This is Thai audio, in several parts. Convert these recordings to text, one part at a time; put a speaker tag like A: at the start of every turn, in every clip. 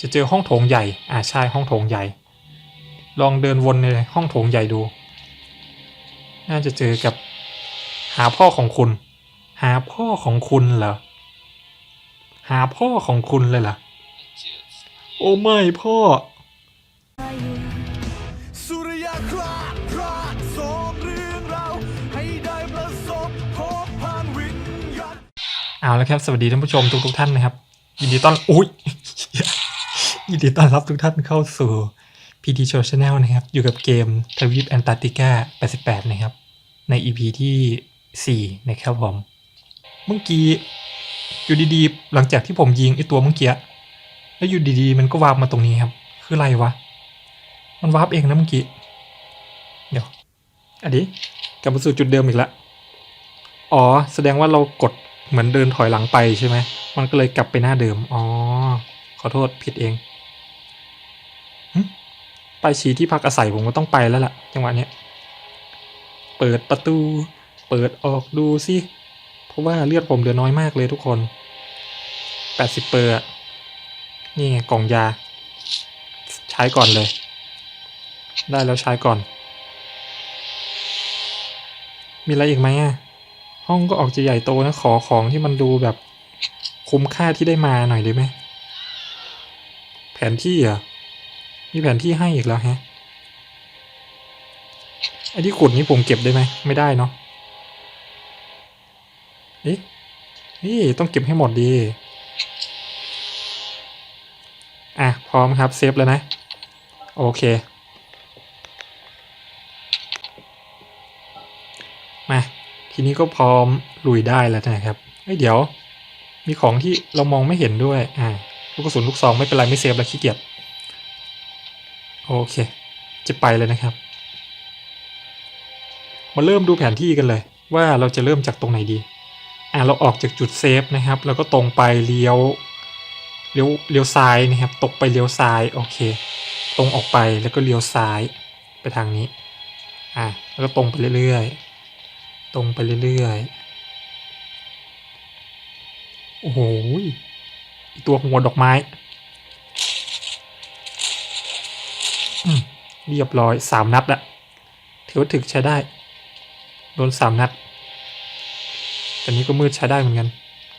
A: จะเจอห้องโถงใหญ่ อ่าใช่ห้องโถงใหญ่ ลองเดินวนในห้องโถงใหญ่ดู น่าจะเจอกับหาพ่อของคุณ หาพ่อของคุณเหรอ หาพ่อของคุณเลยเหรอ โอ้ไม่พ่อ
B: สุริยคราดคราดสองเรื่องราให้ได้ประสบพบผ่านวิญญาณ
A: เอาละครับ สวัสดีท่านผู้ชมทุกทุกๆท่านนะครับ ยินดีต้อนอุ้ย ยินดีต้อนรับทุกท่านเข้าสู่ PT Show Channel นะครับ อยู่กับเกมทวีปแอนตาร์กติกา 88 นะครับ ใน EP ที่ 4 นะครับผม เมื่อกี้ อยู่ดีๆ หลังจากที่ผมยิงไอตัวเมื่อกี้ แล้วอยู่ดีๆ มันก็วาร์ปมาตรงนี้ครับ คืออะไรวะ มันวาร์ปเองนะเมื่อกี้ เดี๋ยวอันนี้กลับมาสู่จุดเดิมอีกแล้วอ๋อ แสดงว่าเรากดเหมือนเดินถอยหลังไปใช่ไหม มันก็เลยกลับไปหน้าเดิม อ๋อ ขอโทษผิดเอง ไปชี้ที่พักอาศัยผมก็ต้องไปแล้วล่ะจังหวะเนี้ยเปิดประตู เปิดออกดูสิเพราะว่าเลือดผมเหลือน้อยมากเลยทุกคนแปดสิบเปอร์นี่ไงกล่องยา ใช้ก่อนเลย ได้แล้วใช้ก่อน มีอะไรอีกไหมอะห้องก็ออกจะใหญ่โตนะขอของที่มันดูแบบคุ้มค่าที่ได้มาหน่อยได้ไหมแผนที่อะ มีแผนที่ให้อีกแล้วฮะไอ้ที่ขุดนี้ผมเก็บได้ไหมไม่ได้เนาะเอ๊ะนี่ต้องเก็บให้หมดดี อะ พร้อมครับ เซฟแล้วนะ โอเค มา ทีนี้ก็พร้อมลุยได้แล้วนะครับเอ้ยเดี๋ยว มีของที่เรามองไม่เห็นด้วย อ่าลูกกระสุนลูกซองไม่เป็นไรไม่เซฟแล้วขี้เกียจ โอเค จะไปเลยนะครับ มาเริ่มดูแผนที่กันเลย ว่าเราจะเริ่มจากตรงไหนดี อ่าเราออกจากจุดเซฟนะครับ แล้วก็ตรงไปเลี้ยวเลี้ยวเลี้ยวซ้ายนะครับ ตกไปเลี้ยวซ้ายโอเค ตรงออกไปแล้วก็เลี้ยวซ้ายไปทางนี้ อ่าแล้วก็ตรงไปเรื่อยๆ ตรงไปเรื่อยๆ โอ้โหตัวหัวดอกไม้ เรียบร้อยสามนัดละถือว่าถึกใช้ได้ โดนสามนัด แต่นี้ก็มืดใช้ได้เหมือนกัน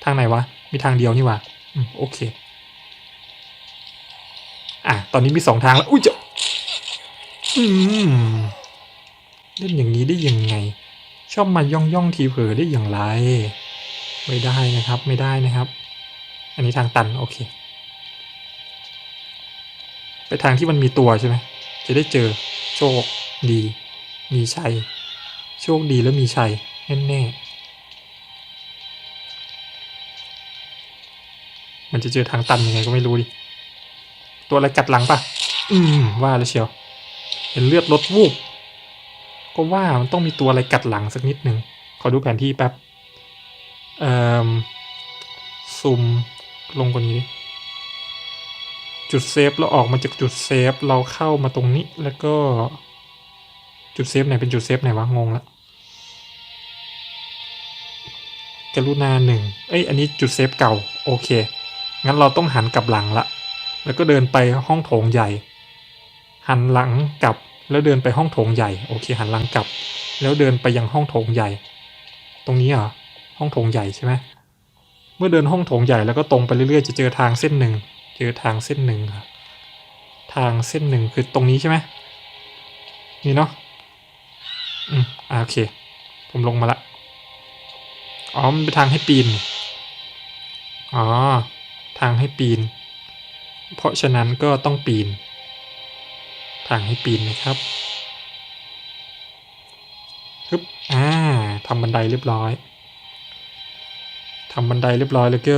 A: ทางไหนวะ มีทางเดียวนี่ว่าอืมโอเค อะ ตอนนี้มีสองทางแล้ว อุ้ยเจะเล่นอย่างนี้ได้ยังไง ชอบมาย่องย่องทีเผลอได้อย่างไร ไม่ได้นะครับ ไม่ได้นะครับ อันนี้ทางตัน โอเค ไปทางที่มันมีตัวใช่ไหม จะได้เจอโชคดี มีชัย โชคดีแล้วมีชัยแน่แน่ๆมันจะเจอทางตันยังไงก็ไม่รู้ดิ ตัวอะไรกัดหลังปะอืมว่าแล้วเชียว เห็นเลือดลดวูบก็ว่ามันต้องมีตัวอะไรกัดหลังสักนิดหนึ่งขอดูแผนที่แป๊บเอ่อซูมลงกว่านี้ดิ จุดเซฟเราออกมาจากจุดเซฟเราเข้ามาตรงนี้แล้วก็จุดเซฟไหนเป็นจุดเซฟไหนวะงงละกรุณาหนึ่งเอ้ยอันนี้จุดเซฟเก่าโอเค งั้นเราต้องหันกลับหลังละ แล้วก็เดินไปห้องโถงใหญ่ หันหลังกลับแล้วเดินไปห้องโถงใหญ่โอเค หันหลังกลับ แล้วเดินไปยังห้องโถงใหญ่ ตรงนี้เหรอห้องโถงใหญ่ใช่ไหมเมื่อเดินห้องโถงใหญ่แล้วก็ตรงไปเรื่อยๆจะเจอทางเส้นหนึ่ง เจอทางเส้นหนึ่งครับทางเส้นหนึ่งคือตรงนี้ใช่ไหมนี่เนาะอืมอ่าโอเค ผมลงมาละอ๋อมันเป็นทางให้ปีนอ๋อทางให้ปีน เพราะฉะนั้นก็ต้องปีน ทางให้ปีนนะครับฮึบอ่าทำบันไดเรียบร้อยทำบันไดเรียบร้อยแล้วก็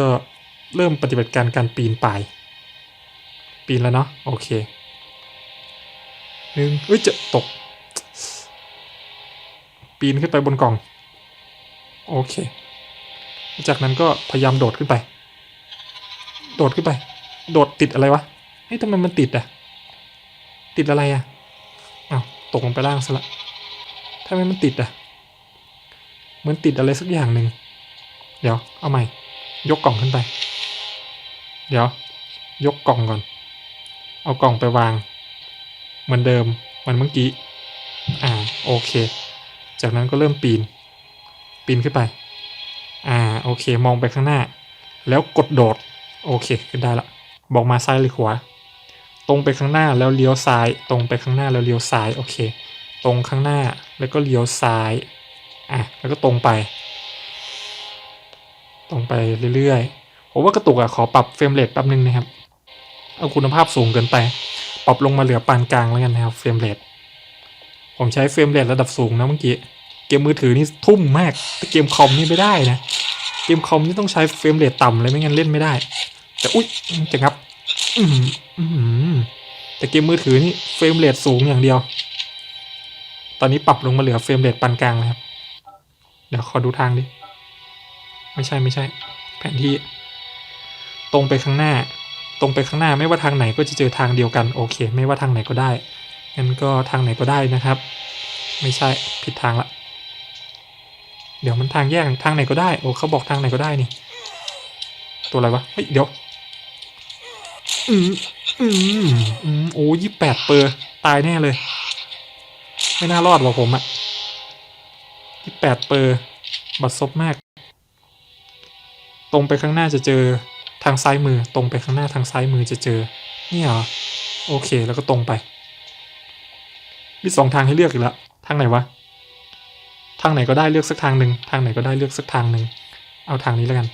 A: เริ่มปฏิบัติการการปีนป่าย ปีนแล้วเนาะโอเคหนึ่งเอ้ยจะตก ปีนขึ้นไปบนกล่อง โอเค จากนั้นก็พยายามโดดขึ้นไป โดดขึ้นไป โดดติดอะไรวะเฮ้ยทำไมมันติดอะติดอะไรอะอ้าวตกลงไปล่างซะละทำไมมันติดอะเหมือนติดอะไรสักอย่างหนึ่งเดี๋ยวเอาใหม่ ยกกล่องขึ้นไป เดี๋ยว ยกกล่องก่อน เอากล่องไปวาง เหมือนเดิมเหมือนเมื่อกี้ อ่าโอเค จากนั้นก็เริ่มปีน ปีนขึ้นไป อ่าโอเค มองไปข้างหน้า แล้วกดโดด โอเคขึ้นได้ละ บอกมาซ้ายหรือขวา ตรงไปข้างหน้าแล้วเลี้ยวซ้าย ตรงไปข้างหน้าแล้วเลี้ยวซ้ายโอเค ตรงข้างหน้าแล้วก็เลี้ยวซ้าย อะแล้วก็ตรงไป ตรงไปเรื่อยๆผมว่ากระตุกอะขอปรับเฟรมเรทแป๊บนึงนะครับ เอาคุณภาพสูงเกินไป ปรับลงมาเหลือปานกลางแล้วกันนะครับเฟรมเรทผมใช้เฟรมเรทระดับสูงนะเมื่อกี้ เกมมือถือนี่ทุ่มมาก แต่เกมคอมนี่ไม่ได้นะ เกมคอมนี่ต้องใช้เฟรมเรทต่ำเลยไม่งั้นเล่นไม่ได้ แต่อุ๊ยจะงับ อืมอืมแต่เกมมือถือนี่เฟรมเรทสูงอย่างเดียว ตอนนี้ปรับลงมาเหลือเฟรมเรทปานกลางนะครับ เดี๋ยวขอดูทางดิ ไม่ใช่ไม่ใช่ แผนที่ ตรงไปข้างหน้า ตรงไปข้างหน้าไม่ว่าทางไหนก็จะเจอทางเดียวกันโอเค ไม่ว่าทางไหนก็ได้งั้นก็ทางไหนก็ได้นะครับ ไม่ใช่ผิดทางละ เดี๋ยวมันทางแยกทางไหนก็ได้โอ้เขาบอกทางไหนก็ได้นี่ ตัวอะไรวะเฮ้ยเดี๋ยวอืมอืมอืมโอ้ยี่แปดเปอร์ตายแน่เลย ไม่น่ารอดหรอกผมอะยี่แปดเปอร์บัดซบมาก ตรงไปข้างหน้าจะเจอ ทางซ้ายมือตรงไปข้างหน้าทางซ้ายมือจะเจอ นี่เหรอ โอเคแล้วก็ตรงไป มีสองทางให้เลือกอีกล้วทางไหนวะ ทางไหนก็ได้เลือกสักทางหนึ่งทางไหนก็ได้เลือกสักทางหนึ่งเอาทางนี้แล้วกัน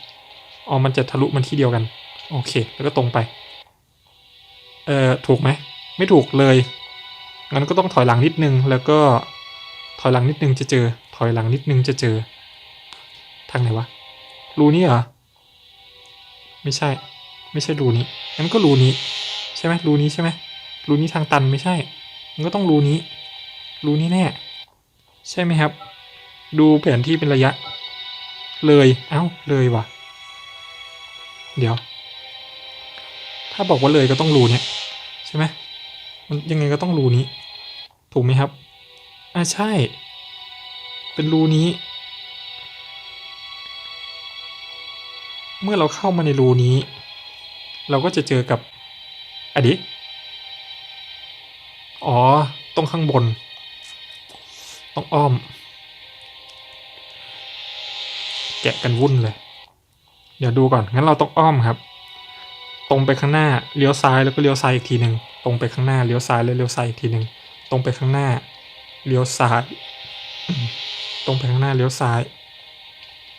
A: อ๋อมันจะทะลุมันที่เดียวกัน โอเค แล้วก็ตรงไป เอ่อถูกไหม ไม่ถูกเลยงั้นก็ต้องถอยหลังนิดนึง แล้วก็ถอยหลังนิดนึงจะเจอ ถอยหลังนิดนึงจะเจอ ทางไหนวะรูนี้เหรอ ไม่ใช่ ไม่ใช่รูนี้งั้นก็รูนี้ ใช่ไหมรูนี้ใช่ไหมรูนี้ทางตันไม่ใช่ มันก็ต้องรูนี้ รูนี้แน่ ใช่ไหมครับ ดูแผนที่เป็นระยะ เลย เอ้า เลยวะเดี๋ยว ถ้าบอกว่าเลยก็ต้องรูเนี่ย ใช่ไหมมันยังไงก็ต้องรูนี้ ถูกไหมครับ อ่าใช่ เป็นรูนี้ เมื่อเราเข้ามาในรูนี้ เราก็จะเจอกับอะดิอ๋อต้องข้างบน ต้องอ้อม แกะกันวุ่นเลย เดี๋ยวดูก่อน งั้นเราต้องอ้อมครับ ตรงไปข้างหน้า เลี้ยวซ้ายแล้วก็เลี้ยวซ้ายอีกทีหนึ่ง ตรงไปข้างหน้า เลี้ยวซ้ายแล้วเลี้ยวซ้ายอีกทีหนึ่ง ตรงไปข้างหน้า เลี้ยวซ้าย ตรงไปข้างหน้า เลี้ยวซ้าย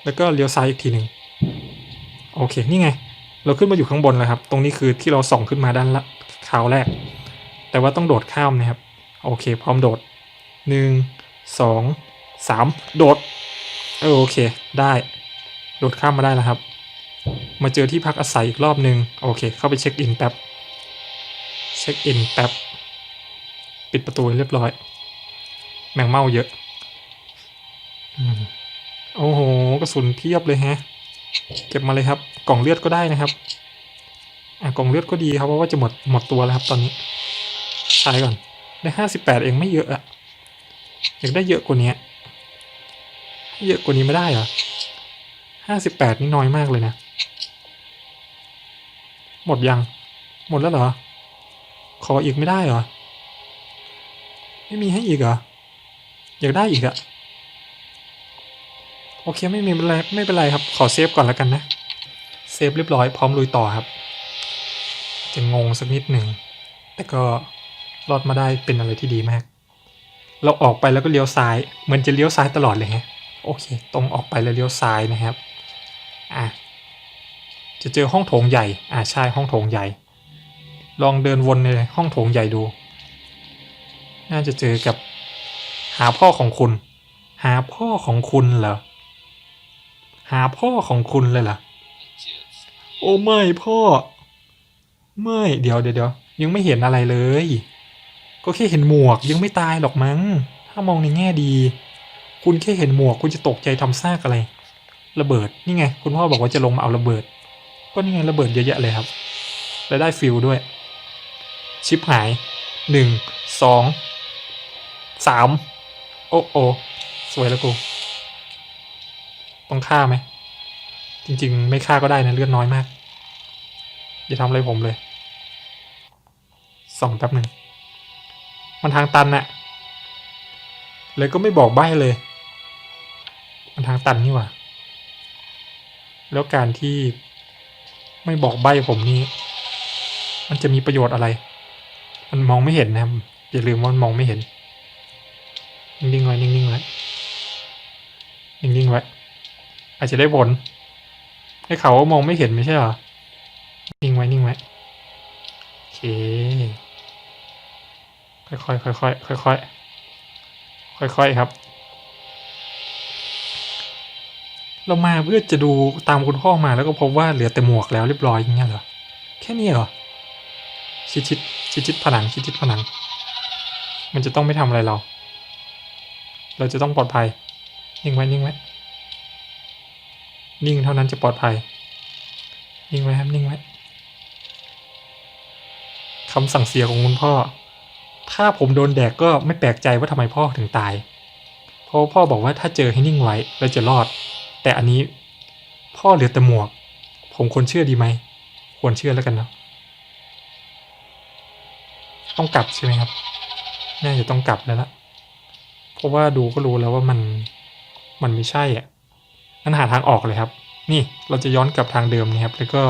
A: แล้วก็เลี้ยวซ้ายอีกทีหนึ่ง โอเค นี่ไง เราขึ้นมาอยู่ข้างบนแล้วครับ ตรงนี้คือที่เราส่องขึ้นมาด้านละคราวแรก แต่ว่าต้องโดดข้ามนะครับ โอเค พร้อมโดดหนึ่งสองสามโดด เออโอเค ได้ โดดข้ามมาได้แล้วครับ มาเจอที่พักอาศัยอีกรอบหนึ่งโอเค เข้าไปเช็คอินแป๊บ เช็คอินแป๊บ ปิดประตูเรียบร้อย แมงเม่าเยอะอโอ้โห กระสุนเพียบเลยฮะ เก็บมาเลยครับ กล่องเลือดก็ได้นะครับอะกล่องเลือดก็ดีครับเพราะว่าจะหมดหมดตัวแล้วครับตอนนี้ใช้ก่อนได้ห้าสิบแปดเองไม่เยอะอะอยากได้เยอะกว่านี้ให้เยอะกว่านี้ไม่ได้เหรอห้าสิบแปดนี่น้อยมากเลยนะ หมดยัง หมดแล้วเหรอ ขออีกไม่ได้เหรอ ไม่มีให้อีกเหรอ อยากได้อีกอะ โอเคไม่มีเป็นไรไม่เป็นไรครับ ขอเซฟก่อนแล้วกันนะ เซฟเรียบร้อยพร้อมลุยต่อครับ จะงงสักนิดหนึ่ง แต่ก็รอดมาได้เป็นอะไรที่ดีมาก เราออกไปแล้วก็เลี้ยวซ้ายเหมือนจะเลี้ยวซ้ายตลอดเลยฮะ โอเค ตรงออกไปแล้วเลี้ยวซ้ายนะครับ อะ จะเจอห้องโถงใหญ่ อ่าใช่ห้องโถงใหญ่ ลองเดินวนในห้องโถงใหญ่ดู น่าจะเจอกับหาพ่อของคุณ หาพ่อของคุณเหรอ หาพ่อของคุณเลยเหรอโอ้ไม่พ่อ ไม่เดี๋ยวเดี๋ยวเดี๋ยวยังไม่เห็นอะไรเลย ก็แค่เห็นหมวกยังไม่ตายหรอกมั้ง ถ้ามองในแง่ดี คุณแค่เห็นหมวกคุณจะตกใจทำซากอะไร ระเบิดนี่ไง คุณพ่อบอกว่าจะลงมาเอาระเบิด ก็นี่ไงระเบิดเยอะแยะเลยครับและได้ฟิลด้วย ชิปหายหนึ่งสองสามโอ้โอสวยแล้วกู ต้องฆ่าไหม จริง ๆ ไม่ฆ่าก็ได้นะเลือดน้อยมาก อย่าทำอะไรผมเลย ส่องแป๊บหนึ่ง มันทางตันน่ะเลยก็ไม่บอกใบ้เลย มันทางตันนี่หว่า แล้วการที่ไม่บอกใบ้ผมนี่ มันจะมีประโยชน์อะไร มันมองไม่เห็นนะครับ อย่าลืมว่ามันมองไม่เห็น นิ่งๆไว้ นิ่งๆไว้ นิ่งๆไว้ อาจจะได้ผลให้เขาว่ามองไม่เห็นไม่ใช่เหรอ นิ่งไว้นิ่งไว้ โอเค ค่อยๆค่อยๆค่อยๆค่อยๆครับ เรามาเพื่อจะดูตามคุณพ่อมาแล้วก็พบว่าเหลือแต่หมวกแล้วเรียบร้อยอย่างเงี้ยเหรอ แค่นี้เหรอ ชิดชิดชิดชิดผนังชิดชิดผนัง มันจะต้องไม่ทำอะไรเรา เราจะต้องปลอดภัยนิ่งไว้นิ่งไว้ นิ่งเท่านั้นจะปลอดภัย นิ่งไว้ครับนิ่งไว้คำสั่งเสียของคุณพ่อ ถ้าผมโดนแดกก็ไม่แปลกใจว่าทำไมพ่อถึงตาย เพราะพ่อบอกว่าถ้าเจอให้นิ่งไว้แล้วจะรอด แต่อันนี้พ่อเหลือแต่หมวก ผมควรเชื่อดีไหม ควรเชื่อแล้วกันเนาะต้องกลับใช่ไหมครับ น่าจะต้องกลับแล้วละเพราะว่าดูก็รู้แล้วว่ามัน มันไม่ใช่อะ งั้นหาทางออกเลยครับ นี่เราจะย้อนกลับทางเดิมนะครับ แล้วก็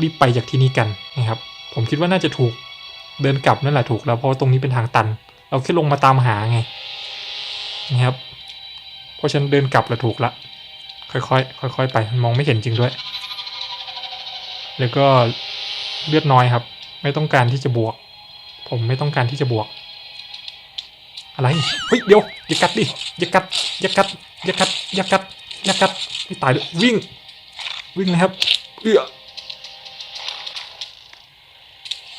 A: รีบไปจากที่นี่กันนะครับ ผมคิดว่าน่าจะถูกเดินกลับนั่นแหละถูกแล้วเพราะว่าตรงนี้เป็นทางตัน เราแค่ลงมาตามหาไงนะครับ เพราะฉันเดินกลับแล้วถูกละ ค่อยๆ ค่อย ๆ ไปมันมองไม่เห็นจริงด้วย แล้วก็เลือดน้อยครับ ไม่ต้องการที่จะบวก ผมไม่ต้องการที่จะบวก อะไรเฮ้ยเดี๋ยวอย่ากัดดิอย่ากัดอย่ากัดอย่ากัดอย่ากัด อย่ากัดไม่ตายด้วยวิ่ง วิ่งเลยครับ เอื้อ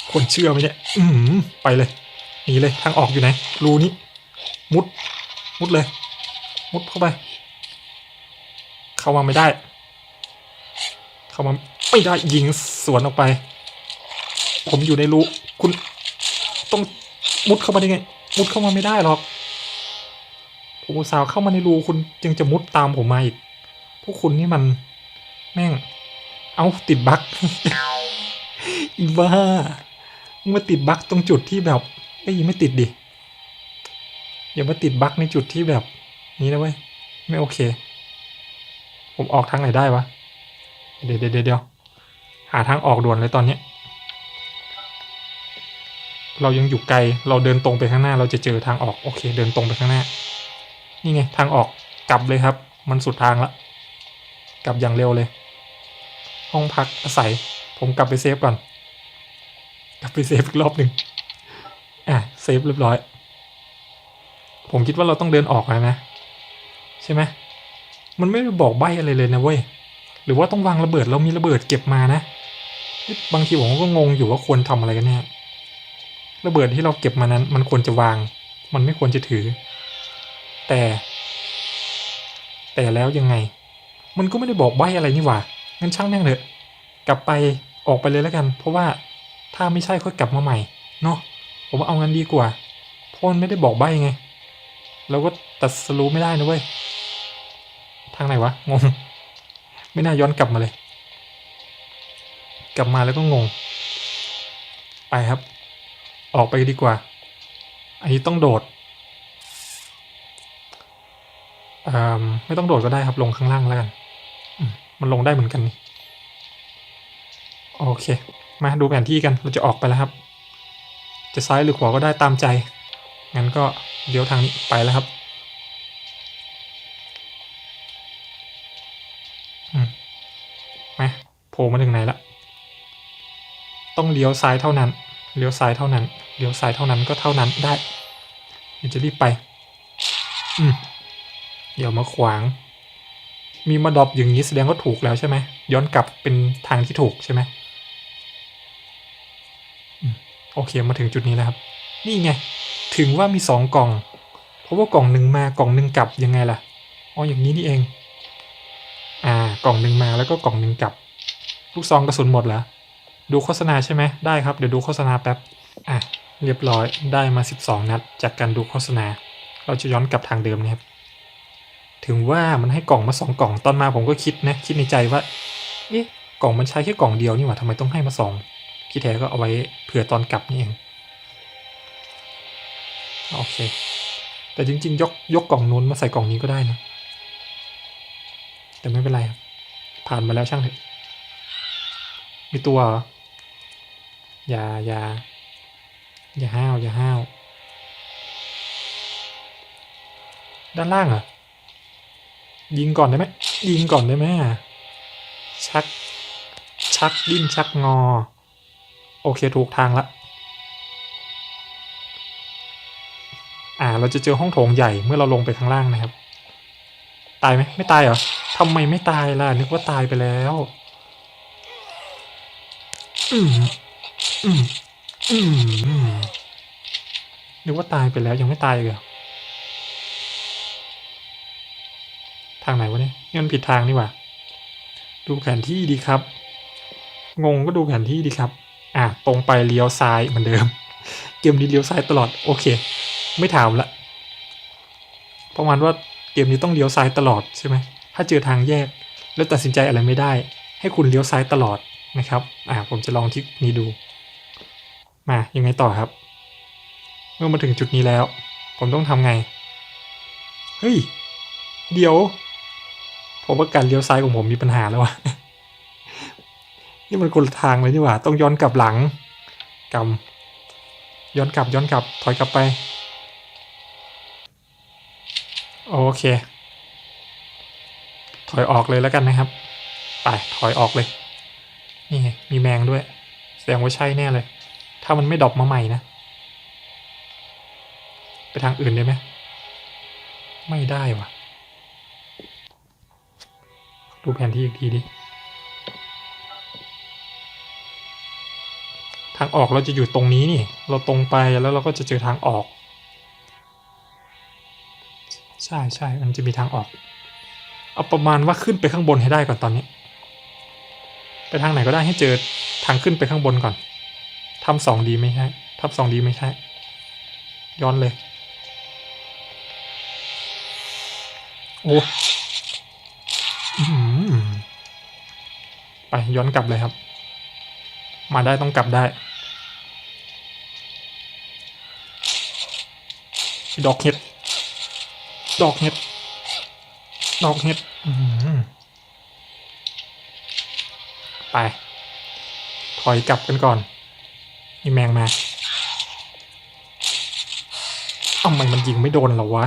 A: ควรเชื่อไหมเนี่ยอืมไปเลยหนีเลยทางออกอยู่ไหนรูนี้ มุด มุดเลย มุดเข้าไป เข้ามาไม่ได้ เข้ามาไม่ได้ยิงสวนออกไป ผมอยู่ในรูคุณต้องมุดเข้ามาได้ไง มุดเข้ามาไม่ได้หรอก ผมอุตส่าห์เข้ามาในรูคุณยังจะมุดตามผมมาอีก พวกคุณนี่มัน แม่ง เอาติดบั๊กอีบ้ามึงมาติดบั๊กตรงจุดที่แบบเอ้ยไม่ติดดิ อย่ามาติดบั๊กในจุดที่แบบ นี้นะเว้ย ไม่โอเค ผมออกทางไหนได้วะ เดี๋ยวเดี๋ยวเดี๋ยวหาทางออกด่วนเลยตอนเนี้ยเรายังอยู่ไกล เราเดินตรงไปข้างหน้า เราจะเจอทางออก โอเค เดินตรงไปข้างหน้า นี่ไงทางออกกลับเลยครับ มันสุดทางละ กลับอย่างเร็วเลย ห้องพักอาศัย ผมกลับไปเซฟก่อน กลับไปเซฟอีกรอบหนึ่งอะเซฟเรียบร้อย ผมคิดว่าเราต้องเดินออกแล้วนะใช่ไหมมันไม่ได้บอกใบอะไรเลยนะเว้ยหรือว่าต้องวางระเบิดเรามีระเบิดเก็บมานะ บางทีผมก็งงอยู่ว่าควรทำอะไรกันแน่ระเบิดที่เราเก็บมานั้น มันควรจะวาง มันไม่ควรจะถือ แต่ แต่แล้วยังไง มันก็ไม่ได้บอกใบอะไรนี่หว่า งั้นช่างแม่งเถอะ กลับไปออกไปเลยแล้วกัน เพราะว่าถ้าไม่ใช่ค่อยกลับมาใหม่ เนาะผมว่าเอางั้นดีกว่าเพราะมันไม่ได้บอกใบไง เราก็ตัดสรู้ไม่ได้นะเว้ย ทางไหนวะ งง ไม่น่าย้อนกลับมาเลย กลับมาแล้วก็งง ไปครับ ออกไปดีกว่า อันนี้ต้องโดดเอ่อ ไม่ต้องโดดก็ได้ครับลงข้างล่างแล้วกันมันลงได้เหมือนกันนี่โอเค มาดูแผนที่กันเราจะออกไปแล้วครับ จะซ้ายหรือขวาก็ได้ตามใจ งั้นก็เดี๋ยวทางนี้ไปแล้วครับอืมมาโผล่มาถึงไหนละ ต้องเลี้ยวซ้ายเท่านั้น เลี้ยวซ้ายเท่านั้น เลี้ยวซ้ายเท่านั้นก็เท่านั้นได้เดี๋ยวจะรีบไป อืม เดี๋ยวมาขวาง มีมาดอปอย่างนี้แสดงว่าถูกแล้วใช่ไหมย้อนกลับเป็นทางที่ถูกใช่ไหมอืมโอเคมาถึงจุดนี้แล้วครับ นี่ไง ถึงว่ามีสองกล่อง เพราะว่ากล่องหนึ่งมากล่องหนึ่งกลับยังไงล่ะอ๋ออย่างนี้นี่เอง อ่ากล่องหนึ่งมาแล้วก็กล่องหนึ่งกลับ ลูกซองกระสุนหมดแล้วดูโฆษณาใช่ไหมได้ครับเดี๋ยวดูโฆษณาแป๊บอะเรียบร้อยได้มา 12 นัด จากการดูโฆษณา เราจะย้อนกลับทางเดิมนะครับ ถึงว่ามันให้กล่องมาสองกล่องตอนมาผมก็คิดนะคิดในใจว่าเอ๊ะกล่องมันใช้แค่กล่องเดียวนี่หว่าทำไมต้องให้มาสองที่แท้ก็เอาไว้เผื่อตอนกลับนี่เองโอเค แต่จริงๆ ยกยกกล่องนู้นมาใส่กล่องนี้ก็ได้นะ แต่ไม่เป็นไรครับผ่านมาแล้วช่างเถอะ มีตัว อย่าอย่าอย่าห้าว อย่าห้าว ด้านล่างเหรอ ยิงก่อนได้ไหมยิงก่อนได้ไหมชัก ชักดิ้นชักงอ โอเคถูกทางละอ่า เราจะเจอห้องโถงใหญ่เมื่อเราลงไปข้างล่างนะครับ ตายไหมไม่ตายเหรอทำไมไม่ตายล่ะ นึกว่าตายไปแล้ว อืมอืมอืมนึกว่าตายไปแล้วยังไม่ตายอีกเหรอ ทางไหนวะเนี่ยนี่มันผิดทางนี่หว่า ดูแผนที่ดีครับ งงก็ดูแผนที่ดีครับ อะตรงไปเลี้ยวซ้ายเหมือนเดิม เกมนี้เลี้ยวซ้ายตลอด โอเค ไม่ถามละ ประมาณว่าเกมนี้ต้องเลี้ยวซ้ายตลอดใช่ไหม ถ้าเจอทางแยก แล้วตัดสินใจอะไรไม่ได้ ให้คุณเลี้ยวซ้ายตลอดนะครับ อ่าผมจะลองที่นี้ดู มายังไงต่อครับ เมื่อมาถึงจุดนี้แล้ว ผมต้องทำไง เฮ้ย เดี๋ยว ผมว่าการเลี้ยวซ้ายของผมมีปัญหาแล้ววะนี่มันคนลทางเลยนี่หว่า ต้องย้อนกลับหลังกำย้อนกลับย้อนกลับถอยกลับไป โอเค ถอยออกเลยแล้วกันนะครับ ไปถอยออกเลย นี่ไงมีแมงด้วย แสดงว่าใช่แน่เลย ถ้ามันไม่ดอปมาใหม่นะ ไปทางอื่นได้ไหมไม่ได้ว่ะ ดูแผนที่อีกทีดิ ทางออกเราจะอยู่ตรงนี้นี่ เราตรงไปแล้วเราก็จะเจอทางออก ใช่ใช่มันจะมีทางออก เอาประมาณว่าขึ้นไปข้างบนให้ได้ก่อนตอนนี้ ไปทางไหนก็ได้ให้เจอทางขึ้นไปข้างบนก่อนทำสองดีไม่ใช่ทำสองดีไม่ใช่ ย้อนเลย โอ้ ไปย้อนกลับเลยครับ มาได้ต้องกลับได้ดอกเห็ด ดอกเห็ด ดอกเห็ดไป ถอยกลับกันก่อนมีแมงมาทำไมมันยิงไม่โดนเหรอวะ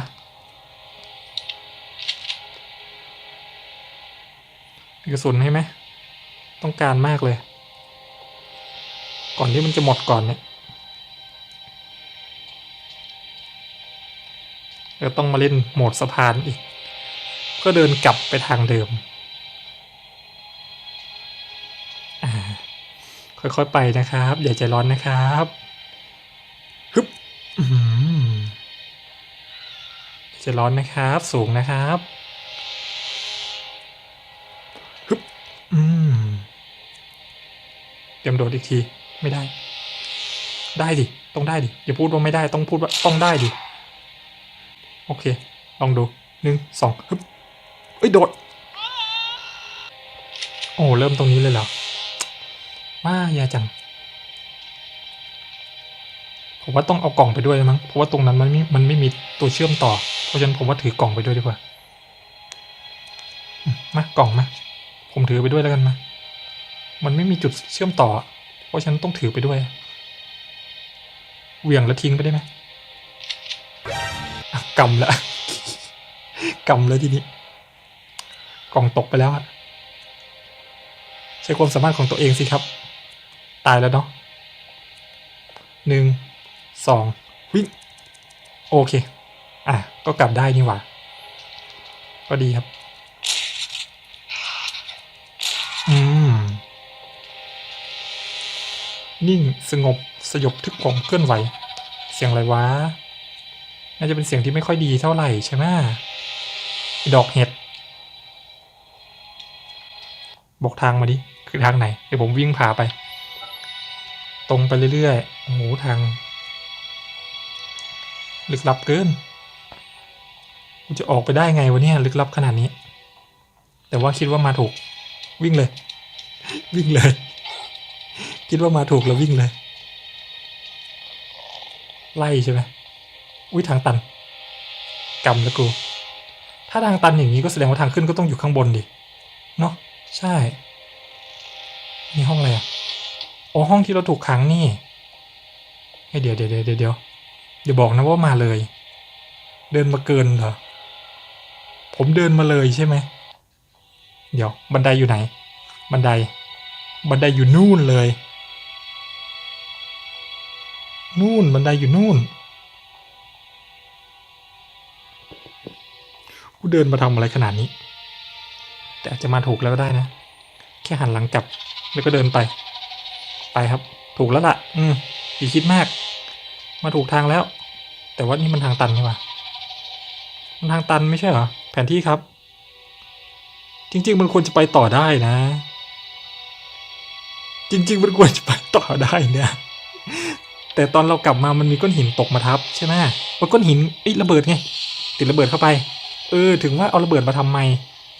A: กระสุนให้ไหม ต้องการมากเลย ก่อนที่มันจะหมดก่อนเนี่ยเราต้องมาเล่นโหมดสะพานอีก เพื่อเดินกลับไปทางเดิม ค่อยๆไปนะครับ อย่าใจร้อนนะครับฮึบอืมอย่าใจร้อนนะครับ สูงนะครับ รียมโดดอีกทีไม่ได้ ได้ดิต้องได้ดิอย่าพูดว่าไม่ได้ต้องพูดว่าต้องได้ดิโอเค ลองดูหนึ่งสองฮึบเอ้ยโดด โอ้เริ่มตรงนี้เลยเหรอว่าแย่จังผมว่าต้องเอากล่องไปด้วยมั้งเพราะว่าตรงนั้นมันไม่มันไม่มีตัวเชื่อมต่อ เพราะฉะนั้นผมว่าถือกล่องไปด้วยดีกว่ามมากล่องมาผมถือไปด้วยแล้วกันมา มันไม่มีจุดเชื่อมต่อ เพราะฉันต้องถือไปด้วย เหวี่ยงแล้วทิ้งไปได้ไหมกำละกำแล้วทีนี้ กล่องตกไปแล้วอะใช้ความสามารถของตัวเองสิครับ ตายแล้วเนาะหนึ่งสองวิ่งโอเค อะ ก็กลับได้นี่หว่า ก็ดีครับ นิ่งสงบสยบทุกของเคลื่อนไหว เสียงอะไรวะ น่าจะเป็นเสียงที่ไม่ค่อยดีเท่าไหร่ใช่ไหมดอกเห็ด บอกทางมาดิ คือทางไหน เดี๋ยวผมวิ่งผ่าไป ตรงไปเรื่อยๆ โอ้โหทาง ลึกลับเกินกูจะออกไปได้ไงวะเนี่ยลึกลับขนาดนี้ แต่ว่าคิดว่ามาถูก วิ่งเลย วิ่งเลย คิดว่ามาถูกแล้ววิ่งเลย ไล่ใช่ไหมอุ้ยทางตันกำแล้วกู ถ้าทางตันอย่างนี้ก็แสดงว่าทางขึ้นก็ต้องอยู่ข้างบนดิ เนาะใช่ นี่ห้องอะไรอะอ๋อห้องที่เราถูกขังนี่เฮ้ยเดี๋ยวเดี๋ยวเดี๋ยวเดี๋ยวเดี๋ยวอย่าบอกนะว่ามาเลย เดินมาเกินเหรอ ผมเดินมาเลยใช่ไหม เดี๋ยวบันไดอยู่ไหน บันได บันไดอยู่นู่นเลย นู่นบันไดอยู่นู่น กูเดินมาทำอะไรขนาดนี้ แต่อาจจะมาถูกแล้วก็ได้นะ แค่หันหลังกลับแล้วก็เดินไป ไปครับ ถูกแล้วล่ะ อืมอย่าคิดมาก มาถูกทางแล้ว แต่ว่านี่มันทางตันใช่ปะมันทางตันไม่ใช่เหรอ แผนที่ครับ จริง ๆ มันควรจะไปต่อได้นะ จริง ๆ มันควรจะไปต่อได้เนี่ย แต่ตอนเรากลับมามันมีก้อนหินตกมาทับใช่ไหมว่าก้อนหินเอ้ระเบิดไง ติดระเบิดเข้าไป เออ ถึงว่าเอาระเบิดมาทำไม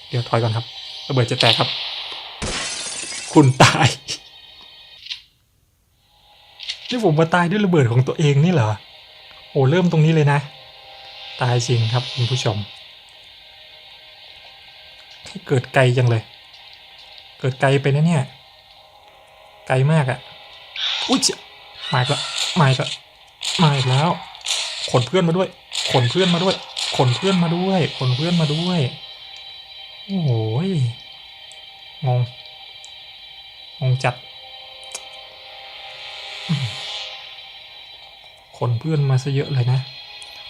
A: เดี๋ยวถอยก่อนครับ ระเบิดจะแตกครับ คุณตาย นี่ผมมาตายด้วยระเบิดของตัวเองนี่เหรอ โอ้เริ่มตรงนี้เลยนะ ตายจริงครับคุณผู้ชมเกิดไกลจังเลย เกิดไกลไปนะเนี่ย ไกลมากอะ่ะ อุ้ยจ้า มาอีกแล้วมาอีกแล้วมาอีกแล้ว ขนเพื่อนมาด้วย ขนเพื่อนมาด้วย ขนเพื่อนมาด้วย ขนเพื่อนมาด้วย โอ้โหยงง งงจัด ขนเพื่อนมาซะเยอะเลยนะ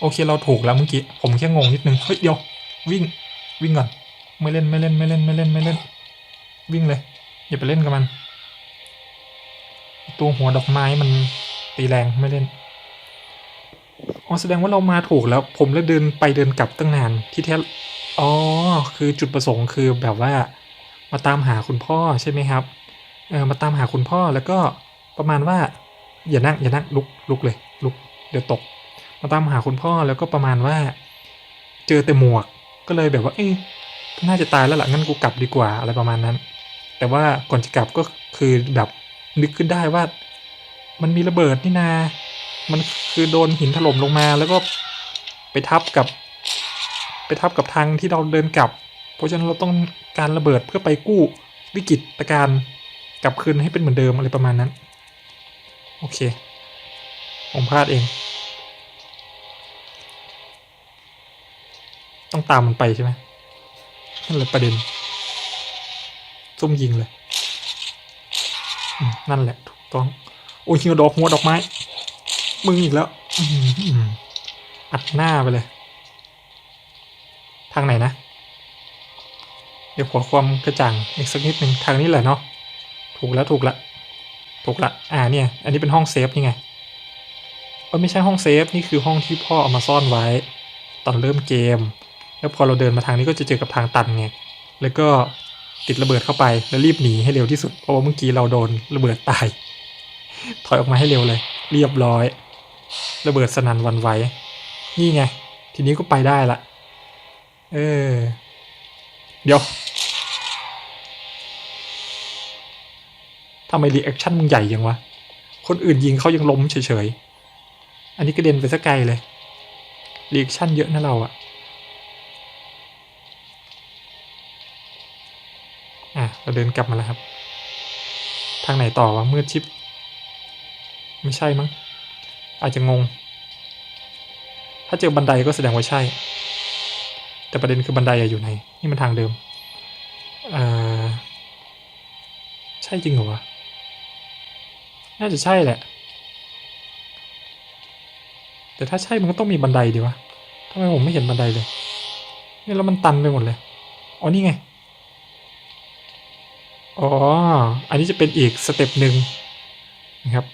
A: โอเคเราถูกแล้วเมื่อกี้ ผมแค่งงนิดนึง เฮ้ยเดี๋ยว วิ่ง วิ่งก่อน ไม่เล่นไม่เล่นไม่เล่นไม่เล่นไม่เล่น วิ่งเลย อย่าไปเล่นกับมัน ตัวหัวดอกไม้มันตีแรงไม่เล่น อ๋อแสดงว่าเรามาถูกแล้ว ผมเลยเดินไปเดินกลับตั้งนานที่แท้ อ๋อ คือจุดประสงค์คือแบบว่า มาตามหาคุณพ่อใช่ไหมครับ เออมาตามหาคุณพ่อแล้วก็ประมาณว่าอย่านั่งอย่านั่งลุกลุกเลยลุกเดี๋ยวตก มาตามหาคุณพ่อแล้วก็ประมาณว่า เจอแต่หมวกก็เลยแบบว่า เอ้ยน่าจะตายแล้วล่ะงั้นกูกลับดีกว่าอะไรประมาณนั้น แต่ว่าก่อนจะกลับก็คือแบบ นึกขึ้นได้ว่า มันมีระเบิดนี่นา มันคือโดนหินถล่มลงมาแล้วก็ไปทับกับ ไปทับกับทางที่เราเดินกลับ เพราะฉะนั้นเราต้องการระเบิดเพื่อไปกู้วิกฤตการกลับคืนให้เป็นเหมือนเดิมอะไรประมาณนั้น โอเค ผมพลาดเอง ต้องตามมันไปใช่ไหมนั่นแหละประเด็นซุ่มยิงเลย นั่นแหละถูกต้อง โอ้ยหิวดอกหัวดอกไม้ มึงอีกแล้วอัดหน้าไปเลย ทางไหนนะ เดี๋ยวขอความกระจ่างอีกสักนิดหนึ่งทางนี้แหละเนาะถูกแล้วถูกละ ถูกละ อ่าเนี่ย อันนี้เป็นห้องเซฟนี่ไงเออไม่ใช่ห้องเซฟนี่คือห้องที่พ่อเอามาซ่อนไว้ ตอนเริ่มเกม แล้วพอเราเดินมาทางนี้ก็จะเจอกับทางตันไงแล้วก็ ติดระเบิดเข้าไปแล้วรีบหนีให้เร็วที่สุด เพราะว่าเมื่อกี้เราโดนระเบิดตาย ถอยออกมาให้เร็วเลย เรียบร้อย ระเบิดสนั่นวันไหวนี่ไง ทีนี้ก็ไปได้ละ เออ เดี๋ยวทำไมรีแอคชั่นมึงใหญ่ยังวะ คนอื่นยิงเขายังล้มเฉยๆ อันนี้กระเด็นไปสักไกลเลยรีแอคชั่นเยอะนะเราอะ เราเดินกลับมาแล้วครับ ทางไหนต่อวะมืดชิปไม่ใช่มั้ง อาจจะงง ถ้าเจอบันไดก็แสดงว่าใช่ แต่ประเด็นคือบันไดอยู่ไหน นี่มันทางเดิม เอ่อใช่จริงเหรอวะ น่าจะใช่แหละ แต่ถ้าใช่มันก็ต้องมีบันไดดีวะทำไมผมไม่เห็นบันไดเลย นี่แล้วมันตันไปหมดเลย อ๋อนี่ไง อ๋อ อันนี้จะเป็นอีกสเต็ปหนึ่งนะครับ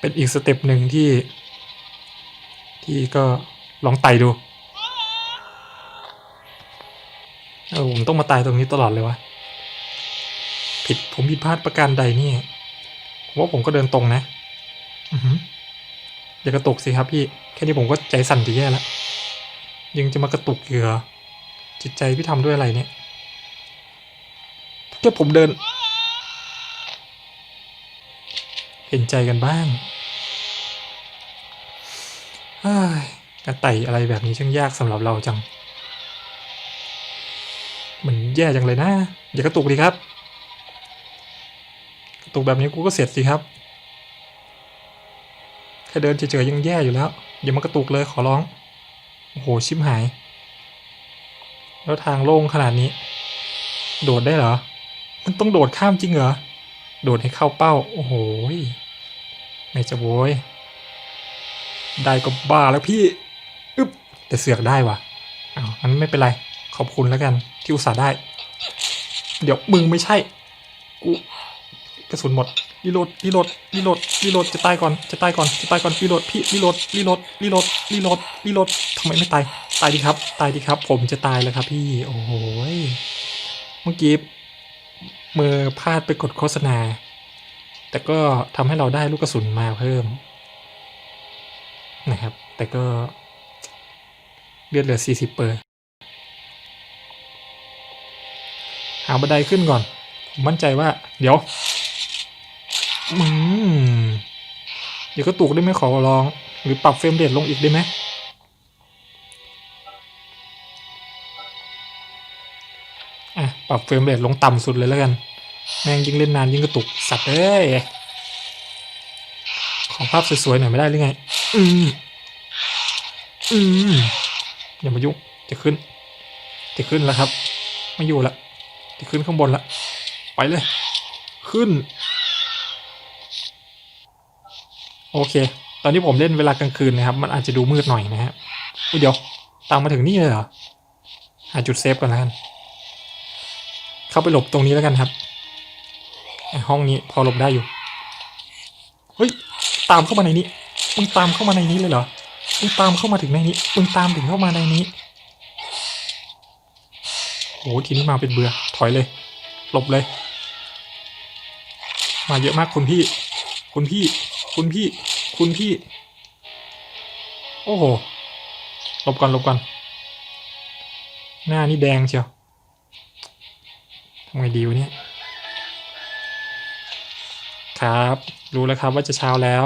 A: เป็นอีกสเต็ปหนึ่งที่ ที่ก็ลองไต่ดูเออผมต้องมาตายตรงนี้ตลอดเลยวะผิดผมผิดพลาดประการใดนี่ว่าผมก็เดินตรงนะอืออย่ากระตุกสิครับพี่ แค่นี้ผมก็ใจสั่นจะแย่แล้วยังจะมากระตุกอยู่เหรอจิตใจพี่ทำด้วยอะไรเนี่ยแค่ผมเดิน เห็นใจกันบ้างเฮ้ยการไต่อะไรแบบนี้ช่างยากสำหรับเราจัง มันแย่จังเลยนะ อย่ากระตุกดีครับ กระตุกแบบนี้กูก็เสร็จสิครับ แค่เดินเฉยๆยังแย่อยู่แล้ว อย่ามากระตุกเลยขอร้อง โอ้โหชิมหาย แล้วทางโล่งขนาดนี้ โดดได้เหรอ มันต้องโดดข้ามจริงเหรอ โดดให้เข้าเป้า โอ้โห ไม่จะโวยได้ก็บ้าแล้วพี่อึ๊บแต่เสือกได้ว่ะอ้าวมันไม่เป็นไร ขอบคุณแล้วกัน ที่อุตส่าห์ได้ เดี๋ยวมึงไม่ใช่ กูกระสุนหมดรีโหลดรีโหลดรีโหลดรีโหลดจะตายก่อนจะตายก่อนจะตายก่อนรีโหลดพี่รีโหลดรีโหลดรีโหลดรีโหลดรีโหลดทำไมไม่ตายตายดีครับ ตายดีครับ ผมจะตายแล้วครับพี่โอ้โหเมื่อกี้มือพลาดไปกดโฆษณา แต่ก็ทำให้เราได้ลูกกระสุนมาเพิ่มนะครับ แต่ก็เลือดเหลือ 40 เปอร์หาบันไดขึ้นก่อนผมมั่นใจว่า เดี๋ยวอืมเดี๋ยวก็ตุกได้ไหมขอร้อง หรือปรับเฟรมเรทลงอีกได้ไหมอะ ปรับเฟรมเรทลงต่ำสุดเลยแล้วกัน แม่งยิ่งเล่นนานยิ่งกระตุกสัตว์เอ้ยของภาพสวยๆหน่อยไม่ได้หรือไง อืมอืมอย่ามายุ่งจะขึ้น จะขึ้นแล้วครับ ไม่อยู่ละจะขึ้นข้างบนละไปเลย ขึ้น โอเค ตอนนี้ผมเล่นเวลากลางคืนนะครับ มันอาจจะดูมืดหน่อยนะฮะเดี๋ยวตามมาถึงนี่เลยเหรอหาจุดเซฟก่อนแล้วกัน เข้าไปหลบตรงนี้แล้วกันครับ ห้องนี้พอหลบได้อยู่ เฮ้ย ตามเข้ามาในนี้ มึงตามเข้ามาในนี้เลยเหรอ มึงตามเข้ามาถึงในนี้ มึงตามถึงเข้ามาในนี้โอ้ทีนี้มาเป็นเบื่อถอยเลย หลบเลย มาเยอะมากคุณพี่ คุณพี่ คุณพี่ คุณพี่ โอ้โห หลบก่อนหลบก่อน หน้านี่แดงเชียวทำไงดีวะเนี่ย ครับ รู้แล้วครับว่าจะเช้าแล้ว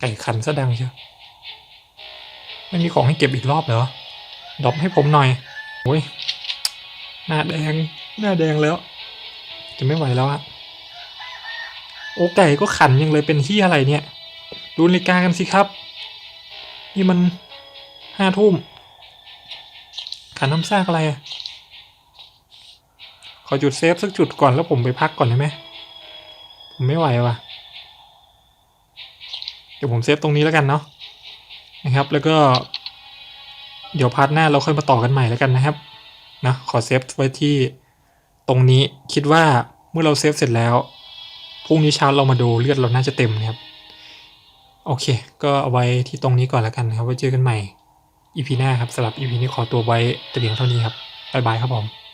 A: ไก่ขันซะดังเชียวไม่มีของให้เก็บอีกรอบเหรอดรอปให้ผมหน่อยโอ้ยหน้าแดง หน้าแดงแล้ว จะไม่ไหวแล้วอะโอ้ไก่ก็ขันยังเลยเป็นที่อะไรเนี่ย ดูนาฬิกากันสิครับ นี่มันห้าทุ่ม ขันน้ำซากอะไรอะขอจุดเซฟสักจุดก่อนแล้วผมไปพักก่อนได้ไหม ไม่ไหวว่ะ เดี๋ยวผมเซฟตรงนี้แล้วกันเนาะนะครับ แล้วก็ เดี๋ยวพาร์ทหน้าเราค่อยมาต่อกันใหม่แล้วกันนะครับนะขอเซฟไว้ที่ตรงนี้คิดว่าเมื่อเราเซฟเสร็จแล้วพรุ่งนี้เช้าเรามาดูเลือดเราน่าจะเต็มนะครับ โอเค ก็เอาไว้ที่ตรงนี้ก่อนแล้วกันนะครับ ไว้เจอกันใหม่ EP หน้าครับสำหรับ EP นี้ขอตัวไว้แต่เพียงเท่านี้ครับบ๊ายบายครับผม